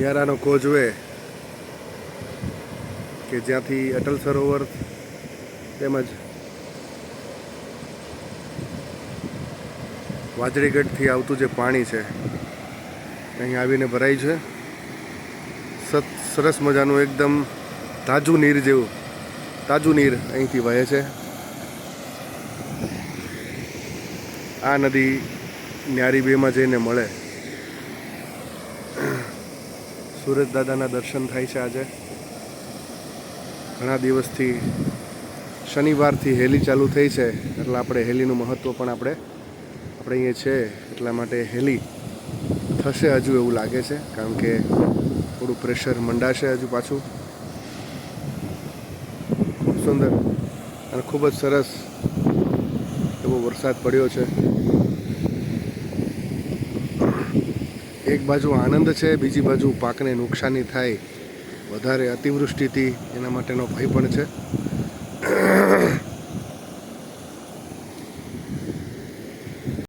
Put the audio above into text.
ન્યારાનો causeway કે જ્યાંથી અટલ સરોવર તેમજ વાજળીગઢથી આવતું જે પાણી છે, અહીં આવીને ભરાય છે. સત, સરસ મજાનું એકદમ તાજું નીર જેવું, તાજું નીર અહીંથી વહે છે. આ નદી ન્યારી બેમાં જઈને મળે. સુરત દાદાના દર્શન થાય છે આજે. ઘણા દિવસથી શનિવારથી હેલી ચાલુ થઈ છે, એટલે આપણે હેલીનું મહત્ત્વ પણ આપણે આપણે અહીંયા છે, એટલા માટે હેલી થશે હજુ એવું લાગે છે, કારણ કે થોડું પ્રેશર મંડાશે હજુ પાછું. ખૂબ સુંદર અને ખૂબ જ સરસ એવો વરસાદ પડ્યો છે. એક બાજુ આનંદ છે, બીજી બાજુ પાકને નુકસાની થાય. વધારે અતિવૃષ્ટિથી એના માટેનો ભય પણ છે.